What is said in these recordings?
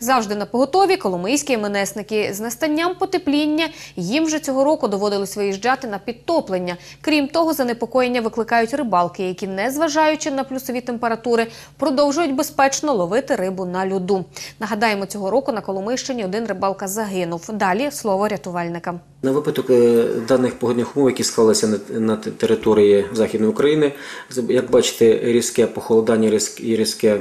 Завжди на поготові коломийські іменесники. З настанням потепління їм вже цього року доводилось виїжджати на підтоплення. Крім того, занепокоєння викликають рибалки, які, незважаючи на плюсові температури, продовжують безпечно ловити рибу на льоду. Нагадаємо, цього року на Коломийщині один рибалка загинув. Далі слово рятувальника. На випадок е, даних погодних умов, які склалися на, території Західної України, як бачите, різке похолодання і різке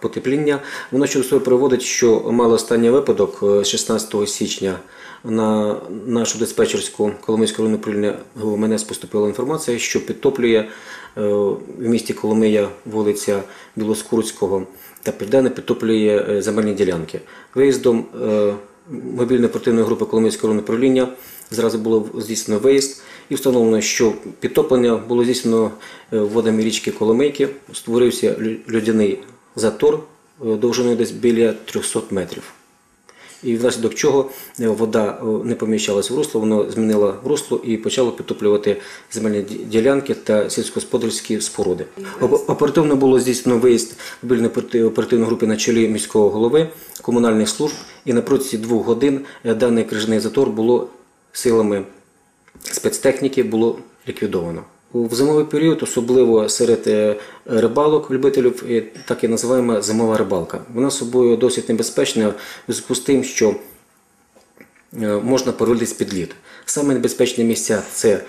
потепління, воно що приводить, що мало останній випадок е, 16 січня на нашу диспетчерську Коломийську управління ГУМНС поступила інформація, що підтоплює е, в місті Коломия вулиця Білоскурського та Південне підтоплює е, земельні ділянки. Виїздом е, мобільної оперативної групи Коломийського управління зразу було здійснено виїзд і встановлено, що підтоплення було здійснено е, водами річки Коломийки. Створився людяний затор е, довжиною десь біля 300 метрів. І внаслідок чого е, вода е, не поміщалась в русло, воно змінило русло і почало підтоплювати земельні ділянки та сільськогосподарські споруди. Оперативно було здійснено виїзд мобільної оперативної групи на чолі міського голови комунальних служб, і на протязі двох годин даний крижний затор було силами спецтехніки було ліквідовано. У зимовий період, особливо серед е, рибалок, любителів, е, так і називаємо зимова рибалка. Вона собою досить небезпечна в зв'язку з тим, що е, можна порватися під лід. Саме небезпечні місця це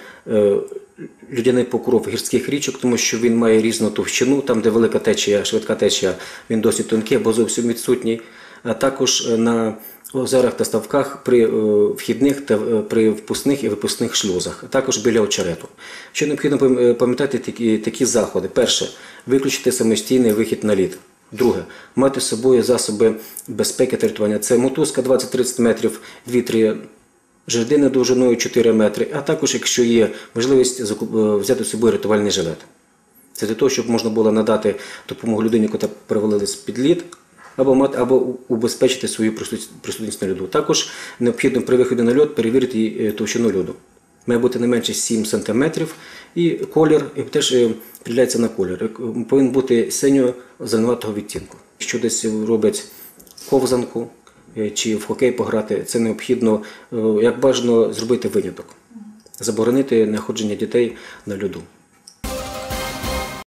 людяний покров гірських річок, тому що він має різну товщину, там, де велика течія, швидка течія, він досить тонкий або зовсім відсутній. А також е, озерах та ставках при е, вхідних та е, при впускних і випускних шлюзах, а також біля очерету. Що необхідно е, пам'ятати такі, такі заходи: перше, виключити самостійний вихід на лід. Друге, мати з собою засоби безпеки та рятування. Це мотузка 20-30 метрів, вітрі жердини довжиною 4 метри, а також, якщо є можливість, взяти з собою рятувальний жилет. Це для того, щоб можна було надати допомогу людині, яка перевалилась під лід, або мати, або убезпечити свою присутність- на льоду. Також необхідно при виході на льод перевірити е, товщину льоду. Має бути не менше 7 см і колір і теж е, приділяється на колір. Е, Повинен бути синьо-зеленуватого відтінку. Якщо десь роблять ковзанку чи в хокей пограти, це необхідно, як бажано, зробити виняток, заборонити находження дітей на льоду.